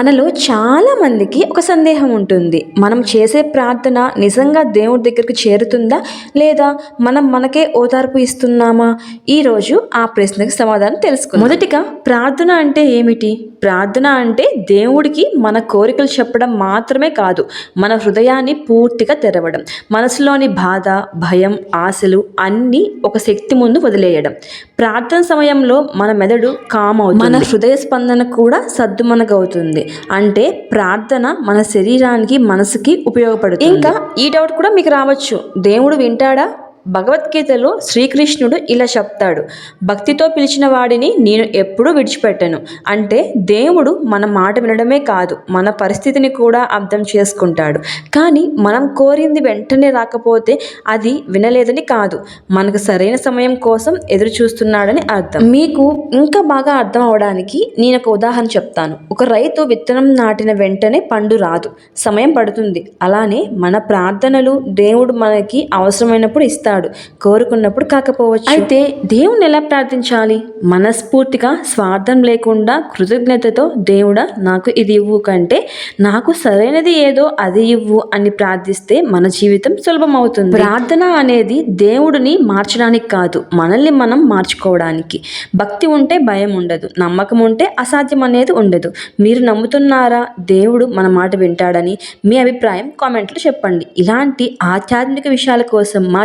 మనలో చాలా మందికి ఒక సందేహం ఉంటుంది. మనం చేసే ప్రార్థన నిజంగా దేవుడి దగ్గరికి చేరుతుందా? లేదా మనం మనకే ఓదార్పు ఇస్తున్నామా? ఈరోజు ఆ ప్రశ్నకి సమాధానం తెలుసుకుందాం. మొదటిగా ప్రార్థన అంటే ఏమిటి? ప్రార్థన అంటే దేవుడికి మన కోరికలు చెప్పడం మాత్రమే కాదు మన హృదయాన్ని పూర్తిగా తెరవడం మనసులోని బాధ భయం ఆశలు అన్నీ ఒక శక్తి ముందు వదిలేయడం. ప్రార్థన సమయంలో మన మెదడు కామ్ అవుతుంది మన హృదయ స్పందన కూడా సద్దుమనగవుతుంది అంటే ప్రార్థన మన శరీరానికి మనసుకి ఉపయోగపడుతుంది. ఇంకా ఈ డౌట్ కూడా మీకు రావచ్చు. దేవుడు వింటాడా? భగవద్గీతలో శ్రీకృష్ణుడు ఇలా చెప్తాడు భక్తితో పిలిచిన వాడిని నేను ఎప్పుడూ విడిచిపెట్టను. అంటే దేవుడు మన మాట వినడమే కాదు మన పరిస్థితిని కూడా అర్థం చేసుకుంటాడు. కానీ మనం కోరింది వెంటనే రాకపోతే అది వినలేదని కాదు. మనకు సరైన సమయం కోసం ఎదురు చూస్తున్నాడని అర్థం. మీకు ఇంకా బాగా అర్థం అవడానికి నేను ఒక ఉదాహరణ చెప్తాను. ఒక రైతు విత్తనం నాటిన వెంటనే పండు రాదు. సమయం పడుతుంది. అలానే మన ప్రార్థనలు దేవుడు మనకి అవసరమైనప్పుడు ఇస్తాడు. కోరుకున్నప్పుడు కాకపోవచ్చు. అయితే దేవుణ్ణి ఎలా ప్రార్థించాలి? మనస్ఫూర్తిగా స్వార్థం లేకుండా కృతజ్ఞతతో దేవుడా నాకు ఇది ఇవ్వు కంటే నాకు సరైనది ఏదో అది ఇవ్వు అని ప్రార్థిస్తే మన జీవితం సులభం అవుతుంది ప్రార్థన అనేది దేవుడిని మార్చడానికి కాదు మనల్ని మనం మార్చుకోవడానికి. భక్తి ఉంటే భయం ఉండదు నమ్మకం ఉంటే అసాధ్యం అనేది ఉండదు. మీరు నమ్ముతున్నారా? దేవుడు మన మాట వింటాడని మీ అభిప్రాయం కామెంట్లో చెప్పండి. ఇలాంటి ఆధ్యాత్మిక విషయాల కోసం మా